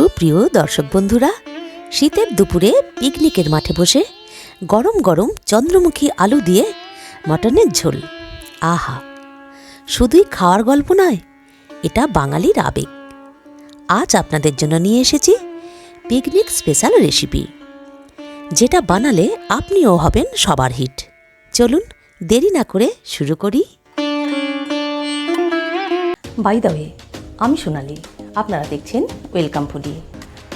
সুপ্রিয় দর্শক বন্ধুরা, শীতের দুপুরে পিকনিকের মাঠে বসে গরম গরম চন্দ্রমুখী আলু দিয়ে মটনের ঝোল। আহা, শুধুই খাওয়ার গল্প নয়, এটা বাঙালির আবেগ। আজ আপনাদের জন্য নিয়ে এসেছি পিকনিক স্পেশাল রেসিপি, যেটা বানালে আপনিও হবেন সবার হিট। চলুন দেরি না করে শুরু করি। বাই ওয়ে আমি সোনালি। আপনারা দেখছেন ওয়েলকাম ফুডি।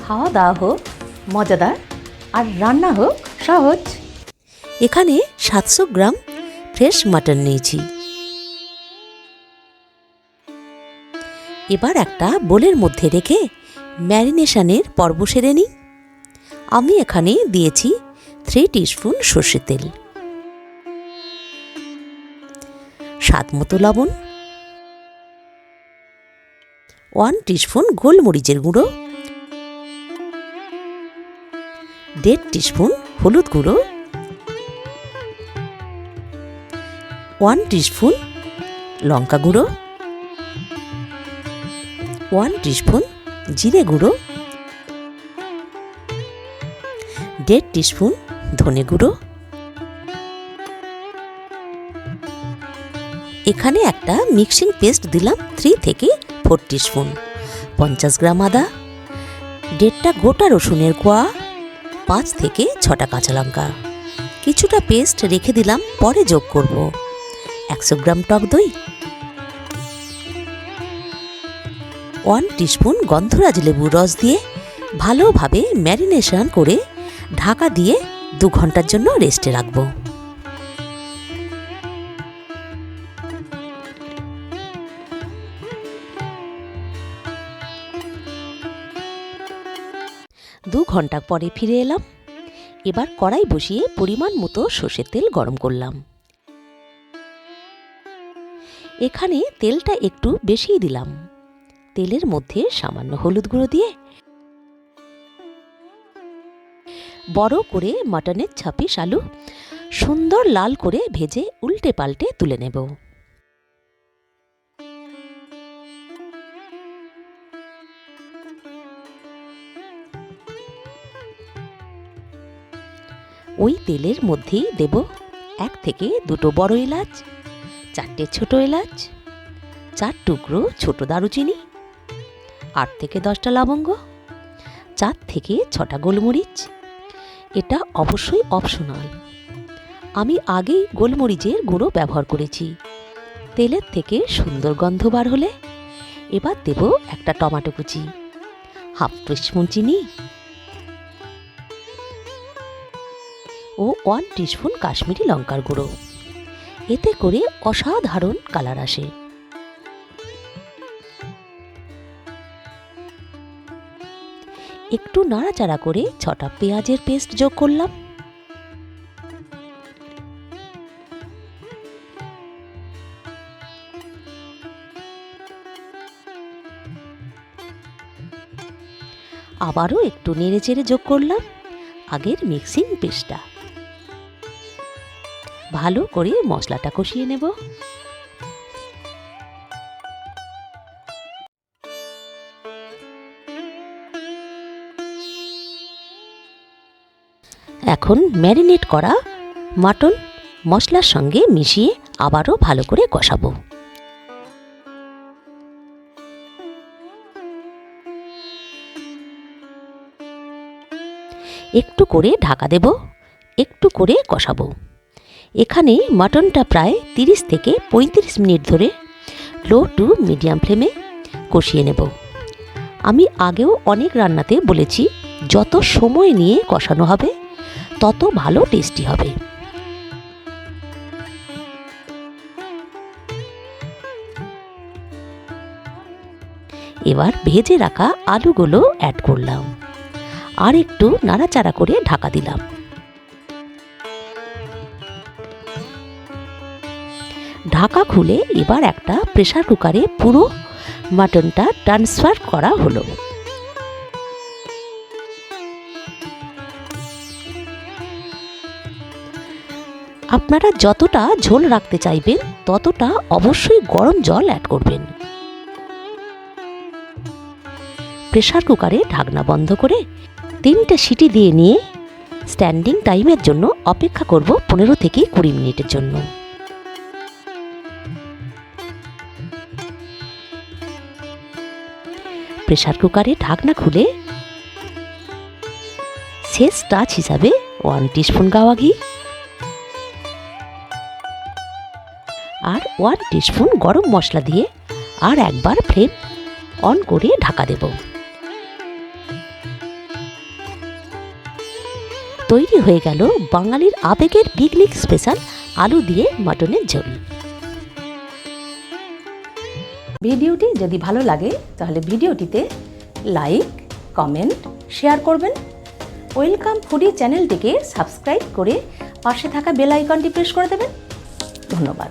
খাওয়া দাওয়া হোক, মজাদার, আর রান্না হোক, সহজ। এখানে সাতশো গ্রাম ফ্রেশ মাটন নিয়েছি। এবার একটা বোলের মধ্যে রেখে ম্যারিনেশনের পর্ব সেরে নিই। আমি এখানে দিয়েছি থ্রি টিস্পুন সর্ষের তেল। স্বাদ মতো লবণ ওয়ান টিস্পুন গোলমরিচের গুঁড়ো। দেড় টিস্পুন হলুদ গুঁড়ো। ওয়ান টিস্পুন লঙ্কা গুঁড়ো। ওয়ান টিস্পুন জিরে গুঁড়ো। দেড় টিস্পুন ধনে গুঁড়ো। এখানে একটা মিক্সিং পেস্ট দিলাম থ্রি থেকে ফোর টিস্পুন পঞ্চাশ গ্রাম আদা, দেড়টা গোটা রসুনের কোয়া, পাঁচ থেকে ছটা কাঁচা লঙ্কা। কিছুটা পেস্ট রেখে দিলাম, পরে যোগ করব। একশো গ্রাম টক দই। ওয়ান টিস্পুন গন্ধরাজ লেবুর রস দিয়ে ভালোভাবে ম্যারিনেশন করে ঢাকা দিয়ে দু ঘণ্টার জন্য রেস্টে রাখব। দু ঘণ্টা পরে ফিরে এলাম। এবার কড়াই বসিয়ে পরিমাণ মতো সর্ষের তেল গরম করলাম। এখানে তেলটা একটু বেশিই দিলাম। তেলের মধ্যে সামান্য হলুদ গুঁড়ো দিয়ে বড় করে মাটনের ছাপিস আলু সুন্দর লাল করে ভেজে উল্টে পাল্টে তুলে নেব। ওই তেলের মধ্যেই দেব এক থেকে দুটো বড় এলাচ, চারটে ছোট এলাচ, চার টুকরো ছোট দারুচিনি, আট থেকে দশটা লবঙ্গ, চার থেকে ছটা গোলমরিচ। এটা অবশ্যই অপশনাল আমি আগেই গোলমরিচের গুঁড়ো ব্যবহার করেছি। তেলের থেকে সুন্দর গন্ধ বার হলে এবার দেব একটা টমাটো কুচি, হাফ টিস্পুন চিনি ও ওয়ান টিস্পুন কাশ্মীরি লঙ্কার গুঁড়ো। এতে করে অসাধারণ কালার আসে। একটু নাড়াচাড়া করে ছটা পেঁয়াজের পেস্ট যোগ করলাম। আবারও একটু নেড়ে চেড়ে যোগ করলাম। আগের মিক্সিং পেস্টটা ভালো করে মশলাটা কষিয়ে নেব। এখন ম্যারিনেট করা মাটন মশলার সঙ্গে মিশিয়ে আবারও ভালো করে কষাবো। একটু করে ঢাকা দেব, একটু করে কষাবো। এখানে মাটনটা প্রায় তিরিশ থেকে পঁয়ত্রিশ মিনিট ধরে লো টু মিডিয়াম ফ্লেমে কষিয়ে নেব। আমি আগেও অনেক রান্নাতে বলেছি, যত সময় নিয়ে কষানো হবে, তত ভালো টেস্টি হবে। এবার ভেজে রাখা আলুগুলো অ্যাড করলাম। আর একটু নাড়াচাড়া করে ঢাকা দিলাম। ঢাকা খুলে এবার একটা প্রেসার কুকারে পুরো মাটনটা ট্রান্সফার করা হলো। আপনারা যতটা ঝোল রাখতে চাইবেন, ততটা অবশ্যই গরম জল অ্যাড করবেন। প্রেসার কুকারে ঢাকনা বন্ধ করে তিনটে সিটি দিয়ে নিয়ে স্ট্যান্ডিং টাইমের জন্য অপেক্ষা করব পনেরো থেকে কুড়ি মিনিটের জন্য। প্রেসার কুকারে ঢাকনা খুলে শেষ টাচ হিসাবে ওয়ান টিস্পুন গাওয়া ঘি আর ওয়ান টিস্পুন গরম মশলা দিয়ে আর একবার ফ্লেম অন করে ঢাকা দেব। তৈরি হয়ে গেল বাঙালির আবেগের পিকনিক স্পেশাল আলু দিয়ে মটনের ঝোল। ভিডিওটি যদি ভালো লাগে, তাহলে ভিডিওটিতে লাইক, কমেন্ট, শেয়ার করবেন। ওয়েলকাম ফুডি চ্যানেলটিকে সাবস্ক্রাইব করে পাশে থাকা বেল আইকনটি প্রেস করে দেবেন। ধন্যবাদ।